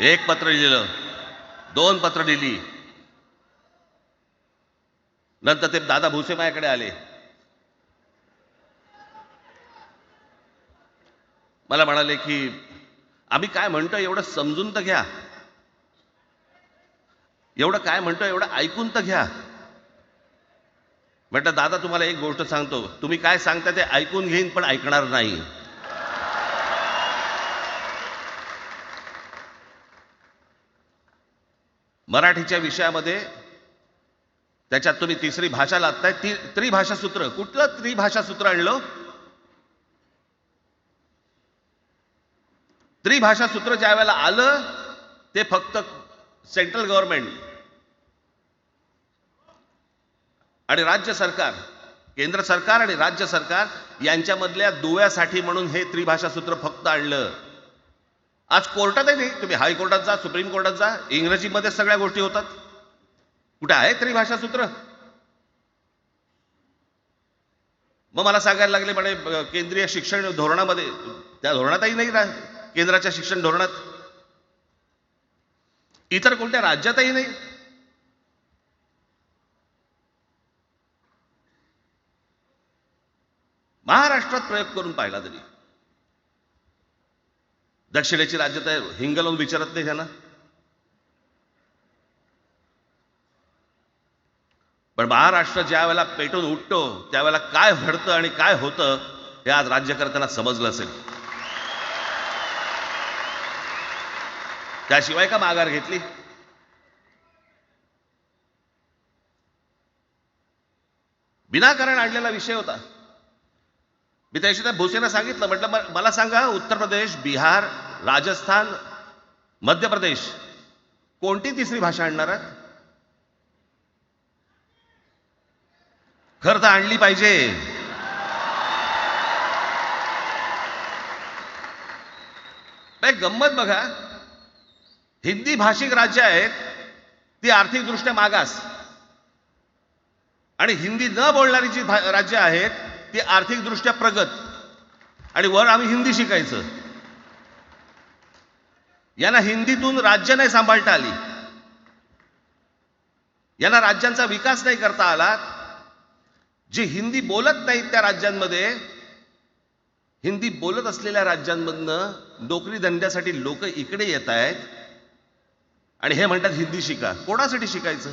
एक पत्र लिहिलं दोन पत्र लिहिली. नंतर ते दादा भुसे माझ्याकडे आले. मला म्हणाले की आम्ही काय म्हणतो एवढं समजून तर घ्या. एवढं काय म्हणतो एवढं ऐकून तर घ्या. म्हटलं दादा तुम्हाला एक गोष्ट सांगतो. तुम्ही काय सांगता ते ऐकून घेईन पण ऐकणार नाही. मराठीच्या विषयामध्ये त्याच्यात तुम्ही तिसरी भाषा लादताय. ती त्रिभाषा सूत्र कुठलं त्रिभाषा सूत्र आणलं? त्रिभाषा सूत्र ज्या वेळेला आलं ते फक्त सेंट्रल गव्हर्नमेंट आणि राज्य सरकार केंद्र सरकार आणि राज्य सरकार यांच्यामधल्या दुव्यासाठी म्हणून हे त्रिभाषा सूत्र फक्त आणलं. आज कोर्टातही नाही तुम्ही हायकोर्टात जा सुप्रीम कोर्टात जा. इंग्रजीमध्ये सगळ्या गोष्टी होतात. कुठे आहे तरी सूत्र मग मला सांगायला लागले म्हणे केंद्रीय शिक्षण धोरणामध्ये त्या धोरणातही नाही ना केंद्राच्या शिक्षण धोरणात. इतर कोणत्या राज्यातही नाही. महाराष्ट्रात प्रयोग करून पाहिला तरी. दक्षिणेची राज्य तर हिंग लावून विचारत नाही त्यांना पण महाराष्ट्र ज्या वेळेला पेटून उठतो त्यावेळेला काय घडतं आणि काय होतं हे आज राज्यकर्त्यांना समजलं असेल. त्याशिवाय का माघार घेतली? विनाकारण आणलेला विषय होता. मी त्याशी त्या भोसेनं सांगितलं. म्हटलं मला सांगा उत्तर प्रदेश बिहार राजस्थान मध्य प्रदेश कोणती तिसरी भाषा आणणार आहात? खरं तर आणली पाहिजे. नाही, गंमत बघा. हिंदी भाषिक राज्य आहेत ती आर्थिकदृष्ट्या मागास. आणि हिंदी न बोलणारी जी भा- राज्य आहेत ती आर्थिकदृष्ट्या प्रगत. आणि वर आम्ही हिंदी शिकायचं. यांना हिंदीतून राज्य नाही सांभाळता आली. यांना राज्यांचा विकास नाही करता आला. जे हिंदी बोलत नाहीत त्या राज्यांमध्ये हिंदी बोलत असलेल्या राज्यांमधनं नोकरी धंद्यासाठी लोक इकडे येत आहेत. आणि हे म्हणतात हिंदी शिका. कोणासाठी शिकायचं?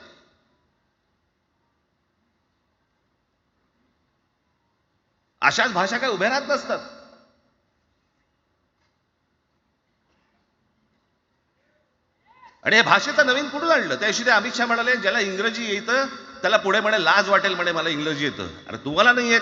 अशाच भाषा काय उभ्या राहत नसतात. आणि या भाषेचं नवीन कुठून आणलं? त्याशी ते अमित शहा म्हणाले ज्याला इंग्रजी येतं त्याला पुढे म्हणे लाज वाटेल म्हणे मला इंग्रजी येतं. अरे तुम्हाला नाही येत.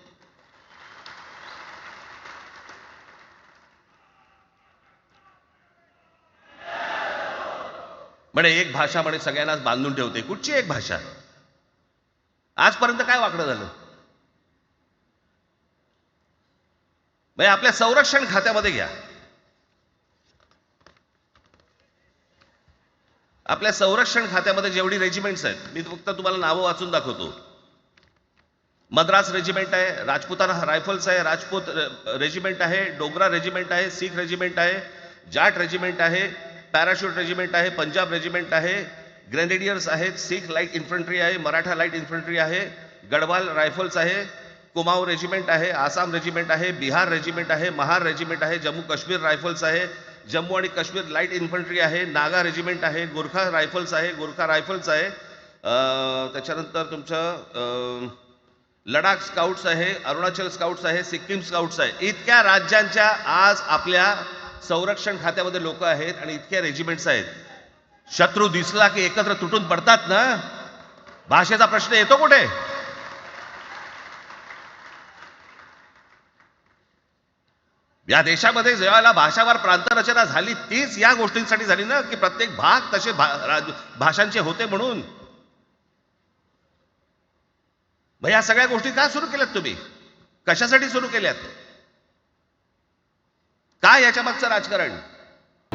म्हणे एक भाषा म्हणे सगळ्यांनाच बांधून ठेवते. कुठची एक भाषा? आजपर्यंत काय वाकडं झालं? म्हणजे आपल्या संरक्षण खात्यामध्ये घ्या. आपल्या संरक्षण खात्यामध्ये जेवढी रेजिमेंट्स आहेत मी फक्त तुम्हाला नावं वाचून दाखवतो. मद्रास रेजिमेंट आहे राजपुताना रायफल्स आहे राजपूत रेजिमेंट आहे डोगरा रेजिमेंट आहे सीख रेजिमेंट आहे जाट रेजिमेंट आहे पॅराशूट रेजिमेंट आहे पंजाब रेजिमेंट आहे ग्रेनेडियर्स आहेत सिख लाइट इन्फंट्री आहे मराठा लाइट इन्फंट्री आहे गडवाल रायफल्स आहे कुमाऊ रेजिमेंट आहे आसाम रेजिमेंट आहे बिहार रेजिमेंट आहे महार रेजिमेंट आहे जम्मू काश्मीर रायफल्स आहे जम्मू आणि काश्मीर लाइट इन्फंट्री आहे नागा रेजिमेंट आहे गोरखा रायफल्स आहे गोरखा रायफल्स आहे त्याच्यानंतर तुमचं लडाख स्काउट्स आहे अरुणाचल स्काउट्स आहे सिक्कीम स्काउट्स आहे इतक्या राज्यांच्या आज आपल्या संरक्षण खात्यामध्ये लोक आहेत आणि इतक्या रेजिमेंट्स आहेत. शत्रू दिसला की एकत्र तुटून पडतात ना? भाषेचा प्रश्न येतो कुठे? या देशामध्ये जेव्हा भाषावार प्रांतरचना झाली तीच या गोष्टींसाठी झाली ना की प्रत्येक भाग तसे भा- भाषांचे होते म्हणून. मग या सगळ्या गोष्टी का सुरू केल्यात तुम्ही? कशासाठी सुरू केल्यात? काय याच्या मागचं राजकारण?